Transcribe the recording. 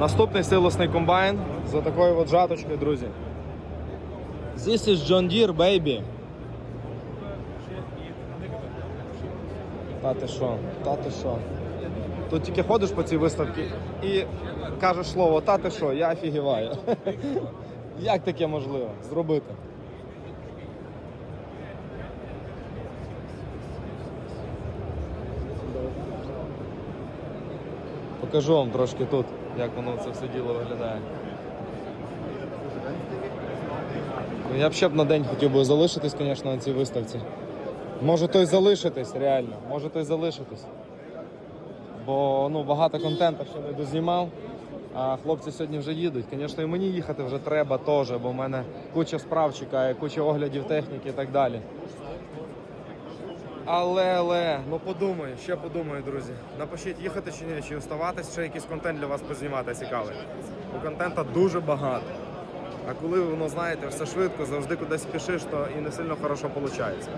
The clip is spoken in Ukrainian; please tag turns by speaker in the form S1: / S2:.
S1: Наступний силосний комбайн за такою от жаточкою, друзі. This is John Deere, baby. Та ти що, та ти що. Тут тільки ходиш по цій виставці і кажеш слово, та ти що, я офігіваю. Як таке можливо зробити? Покажу вам трошки тут, як воно це все діло виглядає. Ну, Я б ще б на день хотів би залишитись, звісно, на цій виставці. Може той залишитись, реально, може той залишитись. Бо ну, багато контенту ще не дознімав, а хлопці сьогодні вже їдуть. Звісно, і мені їхати вже треба теж, бо в мене куча справ чекає, куча оглядів техніки і так далі. Але, але, ну подумаю, ще подумаю, друзі. Напишіть, їхати чи ні, чи оставатись, ще якийсь контент для вас познімати цікавий. Бо контента дуже багато. А коли воно, знаєте, все швидко, завжди кудись пішиш, то і не сильно хорошо виходить.